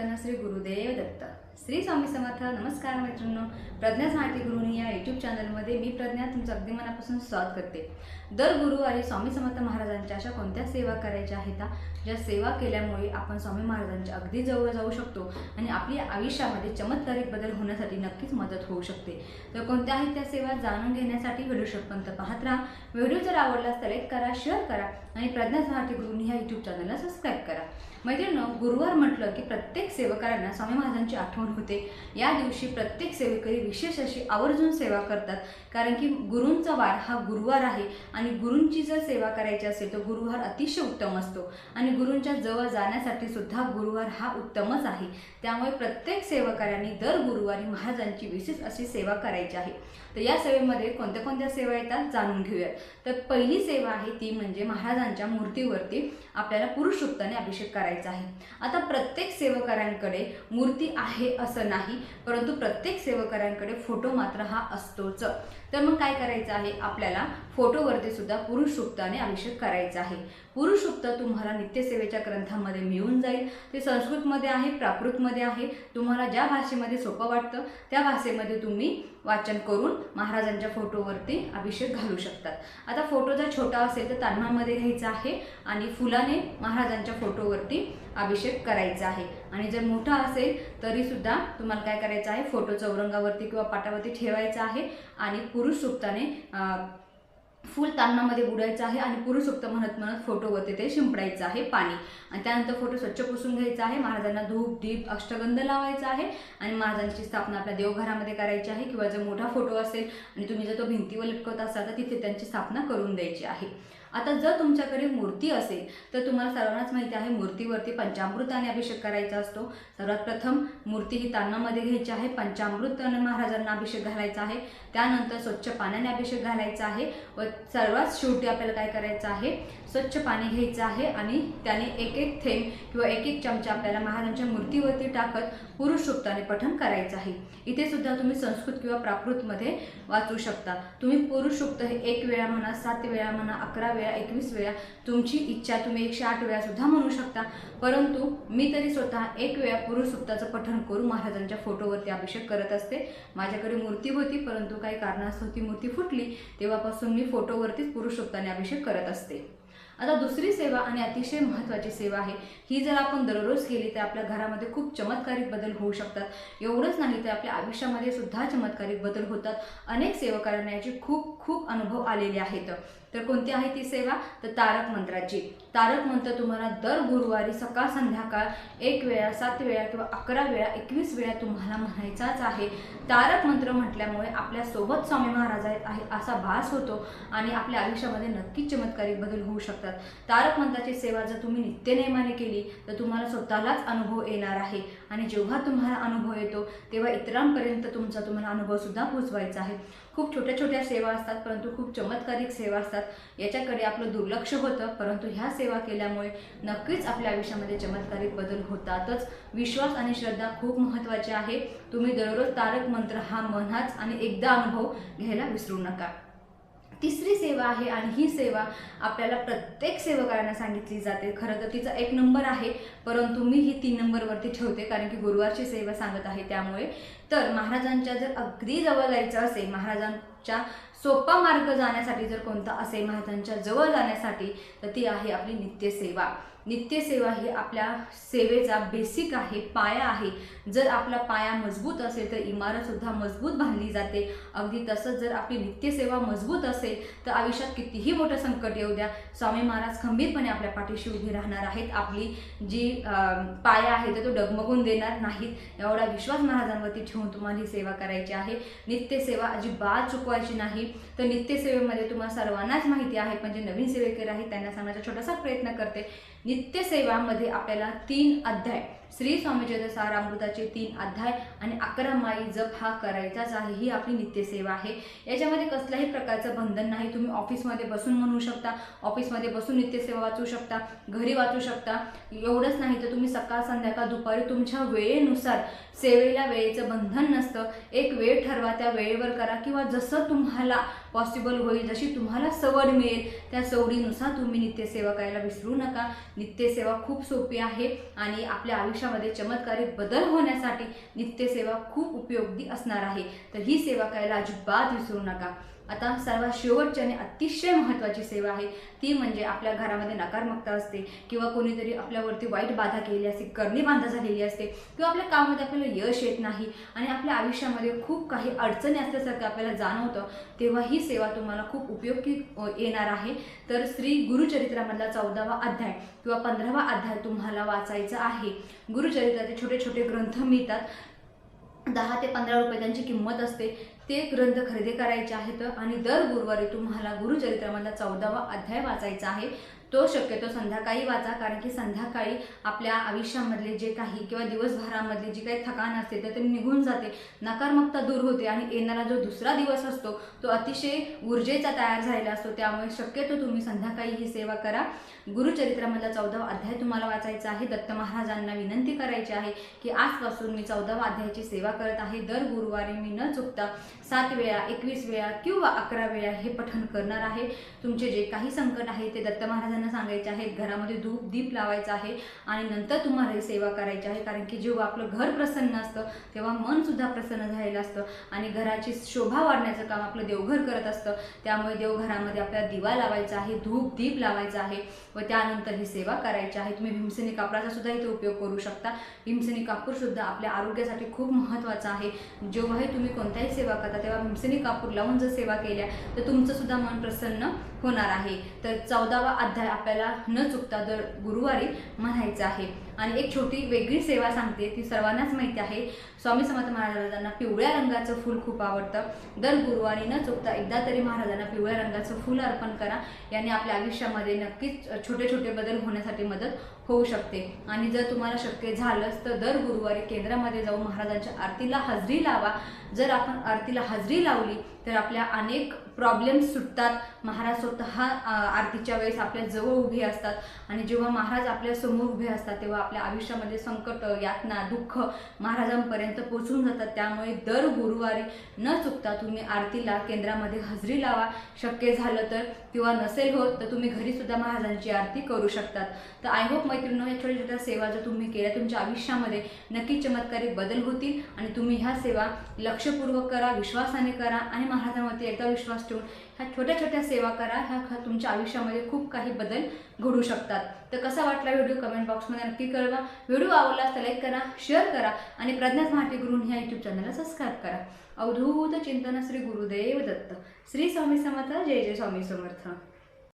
the Shri Gurudev Datta. Shri Swami Samarth नमस्कार मित्रांनो. प्रज्ञा स्मारती गृहिणी या यूट्यूब चॅनलमध्ये मी प्रज्ञा तुमचं अगदी मनापासून स्वागत करते. दर गुरुवारी स्वामी समर्थ महाराजांच्या अशा कोणत्या सेवा करायच्या आहेत? ज्या सेवा केल्यामुळे आपण स्वामी महाराजांच्या अगदी जवळ जाऊ शकतो आणि आपल्या आयुष्यामध्ये चमत्कारिक बदल होण्यासाठी नक्कीच मदत होऊ शकते. तर कोणत्या आहेत त्या सेवा जाणून घेण्यासाठी व्हिडिओ शेवटपर्यंत पाहत राहा. व्हिडिओ जर आवडलास तर लाईक करा शेअर करा आणि प्रज्ञा स्मारती गुरुनी ह्या यूट्यूब चॅनलला सबस्क्राईब करा. मैत्रिणी गुरुवार म्हटलं की प्रत्येक सेवा सेवकांना स्वामी महाराजांची आठवण होते. या दिवशी प्रत्येक सेवेकरी विशेष अशी आवर्जून सेवा करतात. कारण की गुरूंचा वार हा गुरुवार आहे आणि गुरूंची जर सेवा करायची असेल तर गुरुवार अतिशय उत्तम असतो. आणि गुरूंच्या जवळ जाण्यासाठी सुद्धा गुरुवार हा उत्तमच आहे. त्यामुळे प्रत्येक सेवकाऱ्यांनी दर गुरुवारी महाराजांची विशेष अशी सेवा करायची आहे. तर या सेवेमध्ये कोणत्या कोणत्या सेवा येतात जाणून घेऊयात. तर पहिली सेवा आहे ती म्हणजे महाराजांच्या मूर्तीवरती आपल्याला पुरुषोत्ताने अभिषेक करायचा आहे. आता प्रत्येक सेवकांकडे मूर्ती आहे असं नाही परंतु प्रत्येक सेवकांकडे फोटो मात्र हा असतोच. तर मग काय करायचं आहे? आपल्याला फोटोवरती सुद्धा पुरुष सुक्ताने अभिषेक करायचा आहे. पुरुष सुक्त तुम्हाला नित्यसेवेच्या ग्रंथामध्ये मिळून जाईल. ते संस्कृतमध्ये आहे प्राकृतमध्ये आहे. तुम्हाला ज्या भाषेमध्ये सोपं वाटतं त्या भाषेमध्ये तुम्ही वाचन करून महाराजांच्या फोटोवरती अभिषेक घालू शकतात आता फोटो जर छोटा असेल तर तान्हामध्ये घ्यायचा आहे आणि फुलाने महाराजांच्या फोटोवरती अभिषेक करायचा आहे. आणि जर मोठा असेल तरीसुद्धा तुम्हाला काय करायचं आहे? फोटो चौरंगावरती किंवा पाटावरती ठेवायचा आहे आणि पुरुष सुक्ताने फुल तान्नामध्ये बुडायचं आहे आणि पुरुष उक्त म्हणत म्हणत फोटोवरती ते शिंपडायचं आहे पाणी. आणि त्यानंतर फोटो स्वच्छ पुसून घ्यायचा आहे. महाराजांना धूप दीप अष्टगंध लावायचा आहे. आणि महाराजांची स्थापना आपल्या देवघरामध्ये करायची आहे. किंवा जर मोठा फोटो असेल आणि तुम्ही जर तो भिंतीवर लटकवत असाल तर तिथे त्यांची स्थापना करून द्यायची आहे. आता जर तुमच्याकडे मूर्ती असेल तर तुम्हाला सर्वांनाच माहिती आहे मूर्तीवरती पंचामृताने अभिषेक करायचा असतो. सर्वात प्रथम मूर्ती ही तान्नामध्ये घ्यायची आहे पंचामृत महाराजांना अभिषेक घालायचा आहे. त्यानंतर स्वच्छ पाण्याने अभिषेक घालायचा आहे. व सर्वात शेवटी आपल्याला काय करायचं आहे? स्वच्छ पाणी घ्यायचं आहे आणि त्याने एक एक थेंब किंवा एक एक चमचा आपल्याला महाराजांच्या मूर्तीवरती टाकत पुरुषोक्ताने पठण करायचं आहे. इथे सुद्धा तुम्ही संस्कृत किंवा प्राकृतमध्ये वाचू शकता. तुम्ही पुरुषसूक्त हे एक वेळा म्हणा सात वेळा म्हणा अकरा वेळा एकवीस वेळा तुमची इच्छा तुम्ही एकशे आठ वेळा सुद्धा म्हणू शकता. परंतु मी तरी स्वतः एक वेळा पुरुषसूक्ताचं पठण करून महाराजांच्या फोटोवरती अभिषेक करत असते. माझ्याकडे मूर्ती होती परंतु काही कारणास्तव ती मूर्ती फुटली. तेव्हापासून मी फोटोवरतीच पुरुषसूक्ताने अभिषेक करत असते. आता दुसरी सेवा आणि अतिशय महत्त्वाची सेवा आहे. ही जर आपण दररोज केली तर आपल्या घरामध्ये खूप चमत्कारिक बदल होऊ शकतात. एवढंच नाही तर आपल्या आयुष्यामध्ये सुद्धा चमत्कारिक बदल होतात. अनेक सेवकांना याचे खूप खूप अनुभव आलेले आहेत. तर कोणती आहे ती सेवा? तर तारक मंत्राची. तारक मंत्र तुम्हाला दर गुरुवारी सकाळ संध्याकाळ एक वेळा सात वेळा किंवा अकरा वेळा एकवीस वेळा तुम्हाला म्हणायचाच आहे. तारक मंत्र म्हटल्यामुळे आपल्यासोबत स्वामी महाराज आहेत आहे असा भास होतो आणि आपल्या आयुष्यामध्ये नक्कीच चमत्कारिक बदल होऊ शकतात. तारक मंत्राची सेवा जर तुम्ही नित्यनेमाने केली तर तुम्हाला स्वतःलाच अनुभव येणार आहे. आणि जेव्हा तुम्हाला अनुभव येतो तेव्हा इतरांपर्यंत तुमचा तुम्हाला अनुभवसुद्धा पोचवायचा आहे. खूप छोट्या छोट्या सेवा असतात परंतु खूप चमत्कारिक सेवा असतात. याच्याकडे आपलं दुर्लक्ष होतं परंतु ह्या सेवा केल्यामुळे नक्कीच आपल्या आयुष्यामध्ये चमत्कारिक बदल होतातच. विश्वास आणि श्रद्धा खूप महत्त्वाची आहे. तुम्ही दररोज तारक मंत्र हा म्हणाच आणि एकदा अनुभव घ्यायला विसरू नका. तिसरी सेवा आहे आणि ही सेवा आपल्याला प्रत्येक सेवकांना सांगितली जाते. खरं तर तिचा एक नंबर आहे परंतु मी ही तीन नंबरवरती ठेवते कारण की गुरुवारची सेवा सांगत आहे त्यामुळे. तर महाराजांच्या जर अगदी जवळ जायचं असेल महाराजांच्या सोपा मार्ग जाण्यासाठी जर कोणता असेल महाराजांच्या जवळ जाण्यासाठी तर ती आहे आपली नित्यसेवा. नित्यसेवा ही आपल्या सेवेचा बेसिक आहे पाया आहे. जर आपला पाया मजबूत असेल तर इमारतसुद्धा मजबूत बांधली जाते. अगदी तसंच जर आपली नित्यसेवा मजबूत असेल तर आयुष्यात कितीही मोठं संकट येऊ द्या. स्वामी महाराज खंबीरपणे आपल्या पाठीशी उभे राहणार आहेत. आपली जी पाया आहे तर तो डगमगून देणार नाहीत. एवढा विश्वास महाराजांवरती ठेवून तुम्हाला ही सेवा करायची आहे. नित्यसेवा अजिबात चुकवायची नाही. तर नित्यसेवेमध्ये तुम्हाला सर्वांनाच माहिती आहे. पण जे नवीन सेवेकर आहेत त्यांना सांगण्याचा छोटासा प्रयत्न करते. नित्यसेवामध्ये आपल्याला तीन अध्याय. श्री स्वामीचरित्र सारामृताचे तीन अध्याय आणि अकरा माई जप हा करायचाच आहे. ही आपली नित्यसेवा आहे. याच्यामध्ये कसल्याही प्रकारचं बंधन नाही. तुम्ही ऑफिसमध्ये बसून म्हणू शकता ऑफिसमध्ये बसून नित्यसेवा वाचू शकता घरी वाचू शकता. एवढंच नाही तर तुम्ही सकाळ संध्याकाळ दुपारी तुमच्या वेळेनुसार सेवेला वेळेचं बंधन नसतं. एक वेळ ठरवा त्या वेळेवर करा किंवा जसं तुम्हाला पॉसिबल होईल जशी तुम्हाला सवड मिळेल त्या सवडीनुसार तुम्ही नित्यसेवा करायला विसरू नका. नित्यसेवा खूप सोपी आहे आणि आपल्या आयुष्यामध्ये चमत्कारिक बदल होण्यासाठी नित्यसेवा खूप उपयोगी असणार आहे. तर ही सेवा करायला अजिबात विसरू नका. आता सर्वात शेवटची आणि अतिशय महत्त्वाची सेवा आहे ती म्हणजे आपल्या घरामध्ये नकारमकता असते किंवा कोणीतरी आपल्यावरती वाईट बाधा केली असते करणी बाधा झालेली असते किंवा आपल्या कामामध्ये आपल्याला यश येत नाही आणि आपल्या आयुष्यामध्ये खूप काही अडचणी असल्यासारखं आपल्याला जाणवतं तेव्हा ही सेवा तुम्हाला खूप उपयोगी येणार आहे. तर श्री गुरुचरित्रामधला चौदावा अध्याय किंवा पंधरावा अध्याय तुम्हाला वाचायचा आहे. गुरुचरित्राचे छोटे छोटे ग्रंथ मिळतात. दहा ते पंधरा रुपये त्यांची किंमत असते. ते ग्रंथ खरेदी करायचे आहेत आणि दर गुरुवारी तुम्हाला गुरुचरित्रामधला चौदावा अध्याय वाचायचा आहे. तो शक्यतो संध्याकाळी वाचा कारण की संध्याकाळी आपल्या आयुष्यामधले जे काही किंवा दिवसभरामधले जी काही थकान असते तर ते निघून जाते. नकारमकता दूर होते आणि येणारा जो दुसरा दिवस असतो तो अतिशय ऊर्जेचा तयार झालेला असतो. त्यामुळे शक्यतो तुम्ही संध्याकाळी ही सेवा करा. गुरुचरित्रामधला चौदावा अध्याय तुम्हाला वाचायचा आहे. दत्त महाराजांना विनंती करायची आहे की आजपासून मी चौदावा अध्यायाची सेवा करत आहे. दर गुरुवारी मी न चुकता सात वेळा एकवीस वेळा किंवा अकरा वेळा हे पठण करणार आहे. तुमचे जे काही संकट आहे ते दत्त महाराजांना सांगायचे आहेत घरामध्ये धूप दीप लावायचा आहे आणि नंतर तुम्हाला ही सेवा करायची आहे. कारण की जेव्हा आपलं घर प्रसन्न असतं तेव्हा मन सुद्धा प्रसन्न झालेलं असतं आणि घराची शोभा वाढण्याचं काम आपलं देवघर करत असतं. त्यामुळे देवघरामध्ये आपल्याला दिवा लावायचा आहे धूप दीप लावायचा आहे व त्यानंतर ही सेवा करायची आहे. तुम्ही भीमसेनी कापडाचा सुद्धा इथे उपयोग करू शकता. भीमसेनी कापूर सुद्धा आपल्या आरोग्यासाठी खूप महत्त्वाचा आहे. जेव्हाही तुम्ही कोणत्याही सेवा करता तेव्हा भीमसेनी कापूर लावून जर सेवा केल्या तर तुमचं सुद्धा मन प्रसन्न होणार आहे. तर चौदावा अध्याय आपल्याला न चुकता दर गुरुवारी म्हणायचं आहे. आणि एक छोटी वेगळी सेवा सांगते ती सर्वांनाच माहिती आहे. स्वामी समर्थ महाराजांना पिवळ्या रंगाचं फूल खूप आवडतं. दर गुरुवारी न चुकता एकदा तरी महाराजांना पिवळ्या रंगाचं फूल अर्पण करा. याने आपल्या आयुष्यामध्ये नक्कीच छोटे छोटे बदल होण्यासाठी मदत होऊ शकते. आणि जर तुम्हाला शक्य झालंच तर दर गुरुवारी केंद्रामध्ये जाऊन महाराजांच्या आरतीला हजरी लावा. जर आपण आरतीला हजरी लावली तर आपल्या अनेक प्रॉब्लेम्स सुटतात. महाराज स्वतः आरतीच्या वेळेस आपल्या जवळ उभे असतात. आणि जेव्हा महाराज आपल्यासमोर उभे असतात तेव्हा आपल्या आयुष्यामध्ये संकट यातना दुःख महाराजांपर्यंत पोचून जातात. त्यामुळे दर गुरुवारी न चुकता तुम्ही आरतीला केंद्रामध्ये हजरी लावा. शक्य झालं तर किंवा नसेल होत तर तुम्ही घरी सुद्धा महाराजांची आरती करू शकतात. तर आय होप मैत्रिणी या छोट्या छोट्या सेवा जर तुम्ही केल्या तुमच्या आयुष्यामध्ये नक्की चमत्कारिक बदल होतील आणि तुम्ही ह्या सेवा लक्षपूर्वक करा विश्वासाने करा आणि महाराजांवरती एकदा विश्वास ठेवून ह्या छोट्या छोट्या सेवा करा ह्या तुमच्या आयुष्यामध्ये खूप काही बदल घडू शकतात. तर कसा वाटला व्हिडिओ कमेंट बॉक्समध्ये नक्की कळवा. व्हिडिओ आवडला तर लाईक करा शेअर करा आणि प्रज्ञात माहिती गुरुन ह्या यूट्यूब चॅनलला सबस्क्राईब करा. अवधूत चिंतन श्री गुरुदेव दत्त श्री स्वामी समर्थ जय जय स्वामी समर्थ